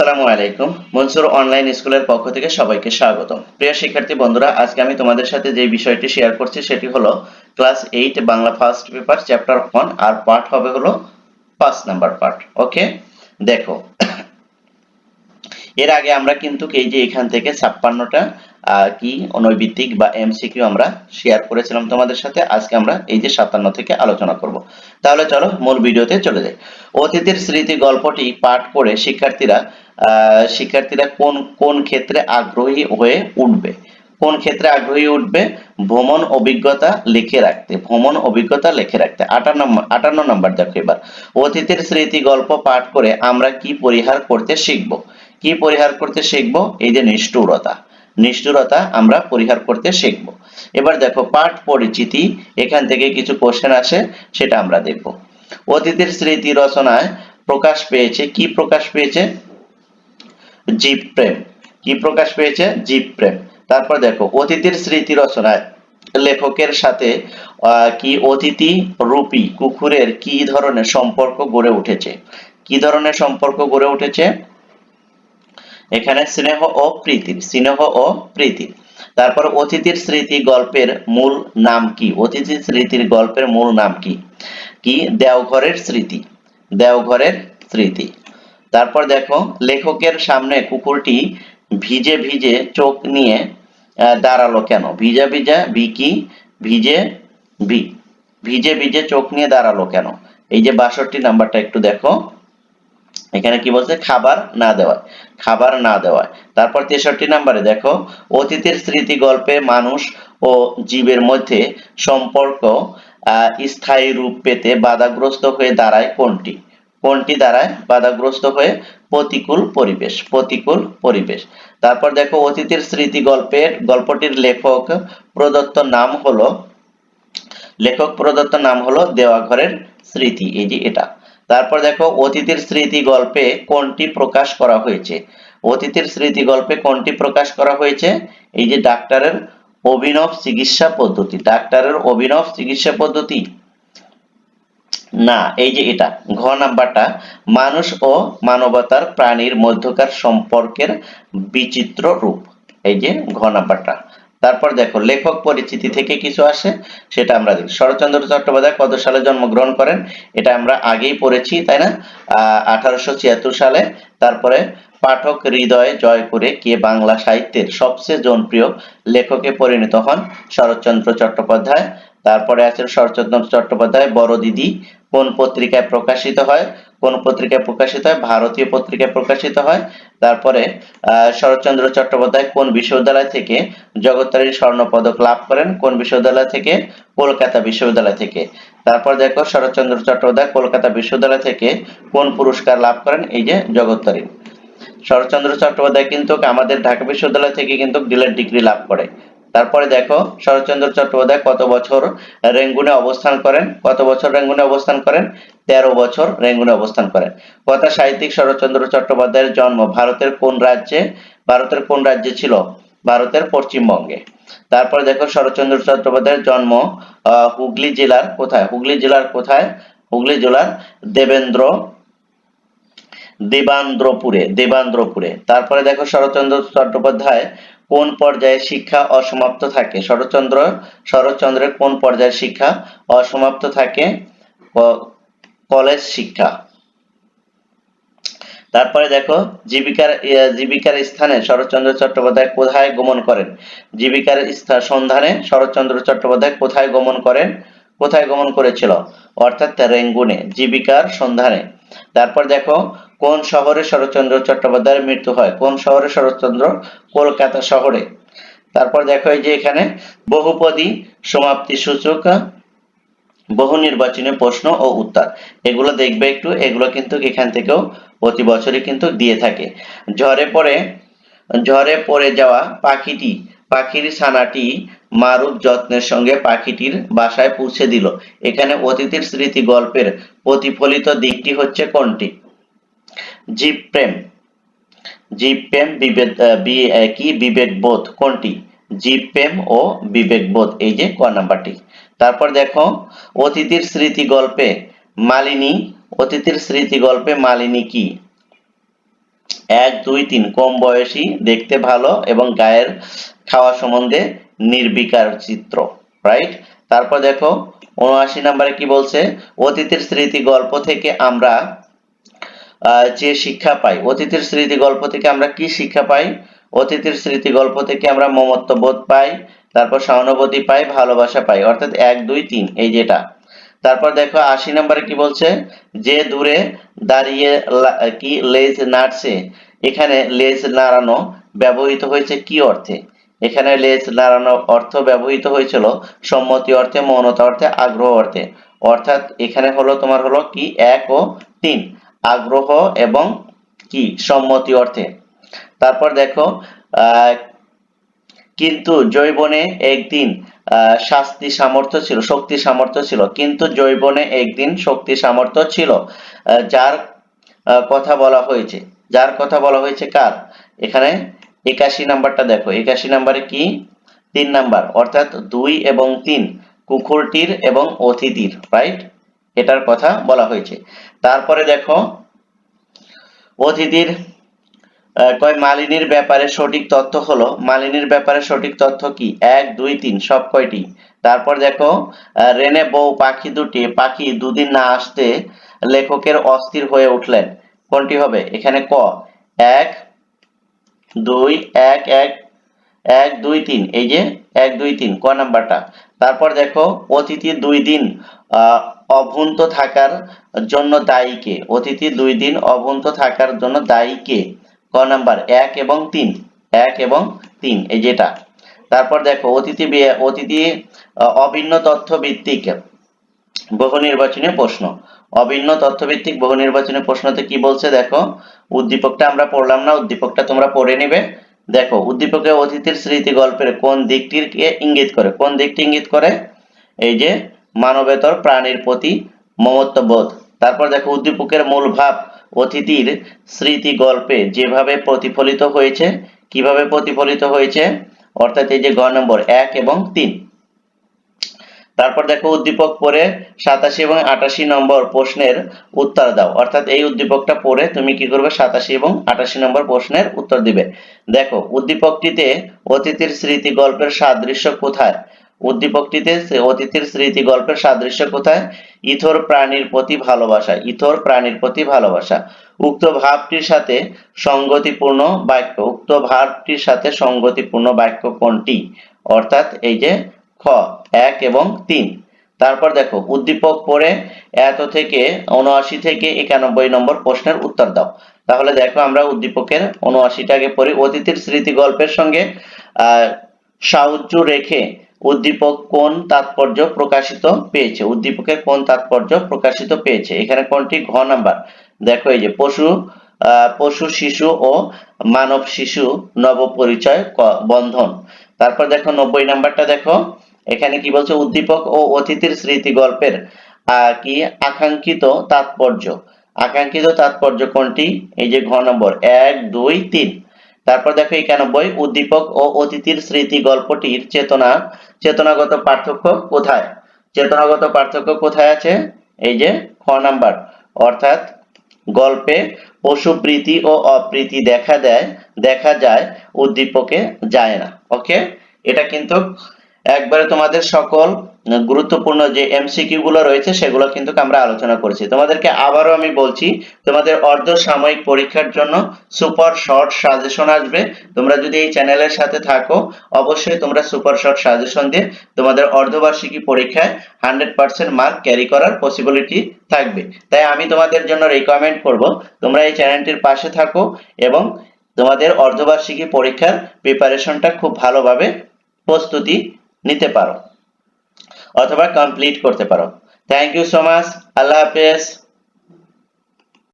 আসসালামু আলাইকুম। মনসুর অনলাইন স্কুলের পক্ষ থেকে সবাইকে স্বাগত প্রিয় শিক্ষার্থী বন্ধুরা, আজকে আমি তোমাদের সাথে যে বিষয়টি শেয়ার করছি সেটি হলো class eight Bangla first paper chapter one আর পার্ট হবে হলো পাঁচ নাম্বার পার্ট ওকে দেখো এর আগে আমরা কিন্তু এই যে এখান থেকে ছাপ্পান্নটা কি অনৈবিত্তিক বা এমসিকিউ আমরা শেয়ার করেছিলাম তোমাদের সাথে, আজকে আমরা এই যে সাতান্ন থেকে আলোচনা করব। তাহলে চলো মূল ভিডিওতে চলে যাই। অতীতের স্মৃতি গল্পটি পাঠ করে শিক্ষার্থীরা শিক্ষার্থীরা কোন কোন ক্ষেত্রে আগ্রহী হয়ে উঠবে? কোন ক্ষেত্রে আগ্রহী উঠবে? ভ্রমণ অভিজ্ঞতা লিখে রাখতে, ভ্রমণ অভিজ্ঞতা লিখে রাখতে। আটান্ন আটান্ন নম্বর দেখো এবার। অতীতের স্মৃতি গল্প পাঠ করে আমরা কি পরিহার করতে শিখব? কি পরিহার করতে শিখব? এই যে নিষ্ঠুরতা। নিষ্ঠুরতা আমরা পরিহার করতে শিখব। এবার দেখো, পাঠ পরিচিতি, এখান থেকে কিছু কোশ্চেন আসে, সেটা আমরা দেখব। অতীতের স্মৃতি রচনায় প্রকাশ পেয়েছে, কি প্রকাশ পেয়েছে? জীব প্রেম। কি প্রকাশ পেয়েছে? জীব প্রেম। তারপর দেখো, অতীতের স্মৃতি রচনায় লেখকের সাথে কি অতিথি রূপী কুকুরের কি ধরনের সম্পর্ক গড়ে উঠেছে? কি ধরনের সম্পর্ক গড়ে উঠেছে? এখানে স্নেহ ও প্রীতি, স্নেহ ও প্রীতি। তারপর অতিথির স্মৃতি গল্পের মূল নাম কি? অতিথির স্মৃতির গল্পের মূল নাম কি? কি? দেওঘরের স্মৃতি। দেওঘরের স্মৃতি। তারপর দেখো, লেখকের সামনে কুকুরটি ভিজে ভিজে চোখ নিয়ে দাঁড়াল কেন? ভিজা ভিজা ভি কি? ভিজে ভি ভিজে ভিজে চোখ নিয়ে দাঁড়াল কেন? এই যে বাষট্টি নাম্বারটা একটু দেখো। এখানে কি বলছে? খাবার না দেওয়া খাবার না দেওয়া তারপর তেষট্টি নাম্বারে দেখো, অতীতের স্মৃতি গল্পে মানুষ ও জীবের মধ্যে সম্পর্ক স্থায়ী রূপ পেতে বাধাগ্রস্ত হয়ে দাঁড়ায় কোনটি? কোনটি দাঁড়ায়? বাধাগ্রস্ত হয়ে প্রতিকূল পরিবেশ প্রতিকূল পরিবেশ। তারপর দেখো, অতীতের স্মৃতি গল্পের গল্পটির লেখক প্রদত্ত নাম হলো, লেখক প্রদত্ত নাম হলো দেওয়াঘরের স্মৃতি। এই যে এটা। তারপর দেখো, অতীতের স্মৃতি গল্পে কোনটি প্রকাশ করা হয়েছে? অতীতের স্মৃতি গল্পে কোনটি প্রকাশ করা হয়েছে? এই যে ডাক্তারের অভিনব চিকিৎসা পদ্ধতি। ডাক্তারের অভিনব চিকিৎসা পদ্ধতি? না, এই যে এটা, ঘ নাম্বারটা, মানুষ ও মানবতার প্রাণীর মধ্যকার সম্পর্কের বিচিত্র রূপ। এই যে ঘ নাম্বারটা। তারপর দেখো, লেখক পরিচিতি থেকে কিছু আসে, সেটা আমরা দেখি। শরৎচন্দ্র চট্টোপাধ্যায় কত সালে জন্মগ্রহণ করেন, এটা আমরা আগেই পড়েছি, তাই না? আঠারোশো ছিয়াত্তর সালে। তারপরে, পাঠক হৃদয়ে জয় করে কে বাংলা সাহিত্যের সবচেয়ে জনপ্রিয় লেখকে পরিণত হন শরৎচন্দ্র চট্টোপাধ্যায়। তারপরে আছেন শরৎচন্দ্র চট্টোপাধ্যায় বড় দিদি কোন পত্রিকায় প্রকাশিত হয়, কোন পত্রিকায় প্রকাশিত হয়, ভারতীয় পত্রিকায় প্রকাশিত হয়, তারপরে শরৎচন্দ্র চট্টোপাধ্যায় কোন বিশ্ববিদ্যালয় থেকে জগত্তারির স্বর্ণ পদক লাভ করেন, কোন বিশ্ববিদ্যালয় থেকে, কলকাতা বিশ্ববিদ্যালয় থেকে। তারপর দেখো, শরৎচন্দ্র চট্টোপাধ্যায় কলকাতা বিশ্ববিদ্যালয় থেকে কোন পুরস্কার লাভ করেন, এই যে জগত্তারি শরৎচন্দ্র চট্টোপাধ্যায় কিন্তু আমাদের ঢাকা বিশ্ববিদ্যালয় থেকে কিন্তু ডিলেট ডিগ্রি লাভ করে। তারপরে দেখো, শরৎচন্দ্র চট্টোপাধ্যায় কত বছর রেঙ্গুনে অবস্থান করেন? কত বছর রেঙ্গুনে অবস্থান করেন? তেরো বছর রেঙ্গুনে অবস্থান করেন। কথা সাহিত্যিক শরৎচন্দ্র চট্টোপাধ্যায়ের জন্ম ভারতের কোন রাজ্যে? ভারতের কোন রাজ্যে ছিল? ভারতের পশ্চিমবঙ্গে। তারপরে দেখো, শরৎচন্দ্র চট্টোপাধ্যায়ের জন্ম হুগলি জেলার কোথায়? হুগলি জেলার কোথায়? হুগলি জেলার দেবেন্দ্র, দেবান্দ্রপুরে দেবান্দ্রপুরে। তারপরে দেখো, শরৎচন্দ্র চট্টোপাধ্যায় কোন পর্যায়ে শিক্ষা অসমাপ্ত থাকে? শরৎচন্দ্র, শরৎচন্দ্রের কোন পর্যায়ে শিক্ষা অসমাপ্ত থাকে? কলেজ শিক্ষা। তারপরে দেখো, জীবিকার জীবিকার স্থানে শরৎচন্দ্র চট্টোপাধ্যায় কোথায় গমন করেন? জীবিকার সন্ধানে শরৎচন্দ্র চট্টোপাধ্যায় কোথায় গমন করেন? কোথায় গমন করেছিল? অর্থাৎ রেঙ্গুনে, জীবিকার সন্ধানে। তারপর দেখো কোন শহরে শরৎচন্দ্র চট্টোপাধ্যায়ের মৃত্যু হয়? কোন শহরে শরৎচন্দ্র? কলকাতা শহরে। তারপর দেখো যে এখানে, বহুপদী সমাপ্তি সূচক, বহু নির্বাচনী প্রশ্ন ও উত্তর। এগুলো দেখবে একটু, এগুলো কিন্তু এখান থেকেও প্রতি বছরই কিন্তু দিয়ে থাকে। ঝড়ে পড়ে ঝড়ে পড়ে যাওয়া পাখিটি, পাখির ছানাটি মারুফ যত্নের সঙ্গে পাখিটির বাসায় পৌঁছে দিল। এখানে অতিথির স্মৃতি গল্পের প্রতিফলিত দিকটি হচ্ছে কোনটি? জীব প্রেম। জীব প্রেম বিবেক কি? বিবেক বোধ কোনটি? জীব প্রেম ও বিবেক বোধ এই যে ক নাম্বারটি। তারপর দেখো অতিথির স্মৃতি গল্পে মালিনী অতিথির স্মৃতি গল্পে মালিনী কি? এক, দুই, তিন। কম বয়সী, দেখতে ভালো এবং গায়ের খাওয়া সম্বন্ধে নির্বিকার চিত্র রাইট তারপর দেখো, উনআশি নম্বরে কি বলছে? অতীতের স্মৃতি গল্প থেকে আমরা যে শিক্ষা পাই। অতীতের স্মৃতি গল্প থেকে আমরা কি শিক্ষা পাই? অতীতের স্মৃতি গল্প থেকে আমরা মমত্ব বোধ পাই, তারপর সহানুভূতি পাই, ভালোবাসা পাই। অর্থাৎ এক, দুই, তিন, এই যেটা। তারপর দেখো, আশি নম্বরে কি বলছে? যে দূরে দাঁড়িয়ে কি লেজ নাড়ছে, এখানে লেজ নাড়ানো ব্যবহৃত হয়েছে কি অর্থে? এখানে লেজ নাড়ানো অর্থ ব্যবহৃত হয়েছিল সম্মতি অর্থে মৌনতা অর্থে, আগ্রহ অর্থে। অর্থাৎ এখানে হলো, তোমার হলো কি? এক ও তিন। আগ্রহ এবং কি? সম্মতি অর্থে। তারপর দেখো কিন্তু জৈবনে একদিন শাস্তি সামর্থ্য ছিল, শক্তি সামর্থ্য ছিল। কিন্তু জৈবনে একদিন শক্তি সামর্থ্য ছিল। যার কথা বলা হয়েছে। যার কথা বলা হয়েছে কার? এখানে একাশি নাম্বারটা দেখো। একাশি নাম্বারে কি? তিন নাম্বার। অর্থাৎ দুই এবং তিন, কুকুরটির এবং অতিথির রাইট এটার কথা বলা হয়েছে। তারপরে দেখো, অতিথির কয় মালিনীর ব্যাপারে সঠিক তথ্য হলো, মালিনীর ব্যাপারে সঠিক তথ্য কি? এক, দুই, তিন, সব কয়টি? তারপর দেখো রেনে বউ, পাখি দুটি, পাখি দুদিন না আসতে লেখকের অস্থির হয়ে উঠলেন। কোনটি হবে? এখানে ক। এক, দুই, এক এক এক, দুই, তিন। এই যে এক, দুই, তিন, ক নাম্বারটা? তারপর দেখো, অতিথি দুই দিন অভুন্ত থাকার জন্য দায়ী কে? অতিথি দুই দিন অভুন্ত থাকার জন্য দায়ী কে? নাম্বার, এক এবং তিন। এক এবং তিন, এই যেটা। তারপর দেখো, অতিথি অতিথি অভিন্ন তথ্য ভিত্তিক বহু নির্বাচনী প্রশ্ন। অভিন্ন তথ্যভিত্তিক বহু নির্বাচনী প্রশ্নতে কি বলছে? দেখো, উদ্দীপকটা আমরা পড়লাম না, উদ্দীপকটা তোমরা পড়ে নিবে। দেখো উদ্দীপকে অতিথির স্মৃতি গল্পের কোন দিকটিকে ইঙ্গিত করে? কোন দিকটি ইঙ্গিত করে? এই যে, মানবেতর প্রাণীর প্রতি মমত্ববোধ। তারপর দেখো, উদ্দীপকের মূল ভাব অতিথির স্মৃতি গল্পে যেভাবে প্রতিফলিত হয়েছে, কীভাবে প্রতিফলিত হয়েছে, অর্থাৎ এই যে গ নম্বর, এক এবং তিন। তারপর দেখো, উদ্দীপক পড়ে সাতাশি এবং আটাশি নম্বর প্রশ্নের উত্তর দাও। অর্থাৎ এই উদ্দীপকটা পড়ে তুমি কি করবে? সাতাশি এবং আটাশি নম্বর প্রশ্নের উত্তর দিবে। দেখো, উদ্দীপকটিতে অতিথির স্মৃতি গল্পের সাদৃশ্য কোথায়? উদ্দীপকটিতে অতিথির স্মৃতি গল্পের সাদৃশ্য কোথায়? ইথর প্রাণীর প্রতি ভালোবাসা, ইথর প্রাণীর প্রতি ভালোবাসা। উক্ত ভাবটির সাথে সঙ্গতিপূর্ণ বাক্য, উক্ত ভাবটির সাথে সঙ্গতিপূর্ণ বাক্য কোনটি? অর্থাৎ এই যে খ, এক এবং তিন। তারপর দেখো, উদ্দীপক পড়ে এত থেকে উনআশি থেকে একানব্বই নম্বর প্রশ্নের উত্তর দাও। তাহলে দেখো আমরা উদ্দীপকের উনআশিটাকে পড়ি। অতিথির স্মৃতি গল্পের সঙ্গে সাহায্য রেখে উদ্দীপক কোন তাৎপর্য প্রকাশিত পেয়েছে? উদ্দীপকের কোন তাৎপর্য প্রকাশিত পেয়েছে? এখানে কোনটি? ঘ নাম্বার। দেখো এই যে, পশু পশু, শিশু ও মানব শিশু নবপরিচয় বন্ধন। তারপর দেখো নব্বই নাম্বারটা দেখো। এখানে কি বলছে? উদ্দীপক ও অতিথির স্মৃতি গল্পের কি আকাঙ্ক্ষিত তাৎপর্য। আকাঙ্ক্ষিত তাৎপর্য কোনটি? এই যে ঘ নম্বর, এক, দুই, তিন। তারপর দেখো একানব্বই, উদ্দীপক ও অতিথির স্মৃতি গল্পটির চেতনা, চেতনাগত পার্থক্য কোথায়? চেতনাগত পার্থক্য কোথায় আছে? এই যে খ নাম্বার, অর্থাৎ গল্পে পশু প্রীতি ও অপ্রীতি দেখা দেয়, দেখা যায়, উদ্দীপকে যায় না। ওকে এটা কিন্তু একবারে তোমাদের সকল গুরুত্বপূর্ণ যে এমসিকিউ গুলো রয়েছে সেগুলো কিন্তু আমরা আলোচনা করেছি। তোমাদেরকে আবারও আমি বলছি, তোমাদের অর্ধ সাময়িক পরীক্ষার জন্য সুপার শর্ট সাজেশন আসবে। তোমরা যদি এই চ্যানেলের সাথে থাকো, অবশ্যই তোমরা সুপার শর্ট সাজেশন দিয়ে তোমাদের অর্ধবার্ষিকী পরীক্ষায় হান্ড্রেড পার্সেন্ট মার্ক ক্যারি করার পসিবিলিটি থাকবে। তাই আমি তোমাদের জন্য রিকমেন্ড করব, তোমরা এই চ্যানেলটির পাশে থাকো এবং তোমাদের অর্ধবার্ষিকী পরীক্ষার প্রিপারেশনটা খুব ভালোভাবে প্রস্তুতি নিতে পারো। অথবা কমপ্লিট করতে পারো। থ্যাংক ইউ সো মাচ আল্লাহ হাফেজ।